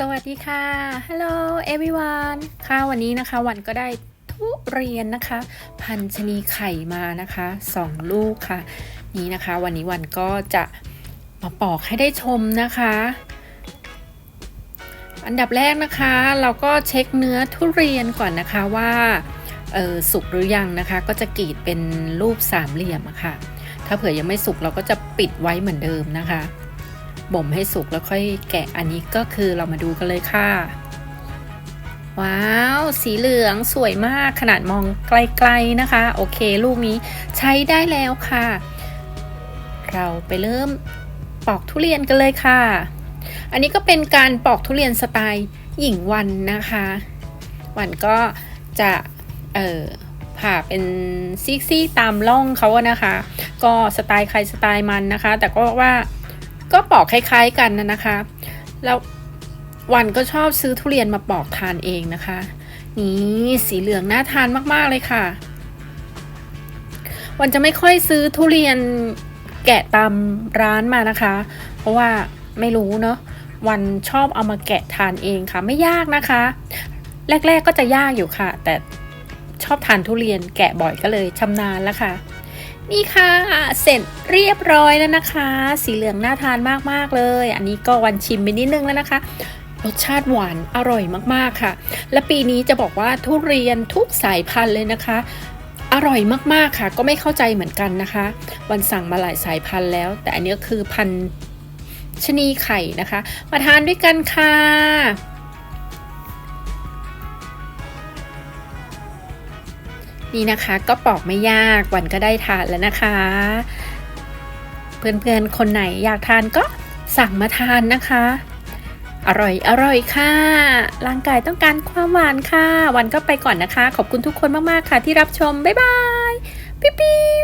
สวัสดีค่ะ Hello everyone ค่ะวันนี้นะคะ วันก็ได้ทุเรียนนะคะ พันชนีไข่มานะคะสองลูกค่ะ นี่นะคะ วันนี้วันก็จะมาปอกให้ได้ชมนะคะ อันดับแรกนะคะ เราก็เช็คเนื้อทุเรียนก่อนนะคะว่าออสุกหรือยังนะคะ ก็จะกรีดเป็นรูปสามเหลี่ยมะค่ะ ถ้าเผื่อยังไม่สุกเราก็จะปิดไว้เหมือนเดิมนะคะ บ่มให้สุกแล้วค่อยแกะอันนี้ก็คือเรามาดูกันเลยค่ะ ว้าว สีเหลืองสวยมากขนาดมองไกลๆนะคะ โอเค ลูกนี้ใช้ได้แล้วค่ะ เราไปเริ่มปอกทุเรียนกันเลยค่ะ อันนี้ก็เป็นการปอกทุเรียนสไตล์หญิงวันนะคะ วันก็จะเอ่อผ่าเป็นซี่ตามร่องเขาอะนะคะ ก็สไตล์ใครสไตล์มันนะคะ แต่ก็ว่า ก็ปอกคล้ายๆกันนะนะคะ แล้ววันก็ชอบซื้อทุเรียนมาปอกทานเองนะคะ นี่สีเหลืองน่าทานมากๆเลยค่ะ วันจะไม่ค่อยซื้อทุเรียนแกะตามร้านมานะคะ เพราะว่าไม่รู้เนาะวันชอบเอามาแกะทานเองค่ะ ไม่ยากนะคะ แรก ๆก็จะยากอยู่ค่ะ แต่ชอบทานทุเรียนแกะบ่อยก็เลยชำนาญแล้วค่ะ นี่ค่ะ เสร็จเรียบร้อยแล้วนะคะ สีเหลืองน่าทานมากๆเลย อันนี้ก็วันชิมไปนิดนึงแล้วนะคะรสชาติหวานอร่อยมากๆค่ะ และปีนี้จะบอกว่าทุเรียนทุกสายพันธุ์เลยนะคะ อร่อยมากๆค่ะ ก็ไม่เข้าใจเหมือนกันนะคะ วันสั่งมาหลายสายพันธุ์แล้ว แต่อันนี้ก็คือพันธุ์ชนีไข่นะคะ มาทานด้วยกันค่ะ นี่นะคะก็ปอกไม่ยากวันก็ได้ทานแล้วนะคะ เพื่อนๆคนไหนอยากทานก็สั่งมาทานนะคะ อร่อยอร่อยค่ะ ร่างกายต้องการความหวานค่ะ วันก็ไปก่อนนะคะ ขอบคุณทุกคนมากๆค่ะที่รับชม บ๊ายบายปิ๊บปิ๊บ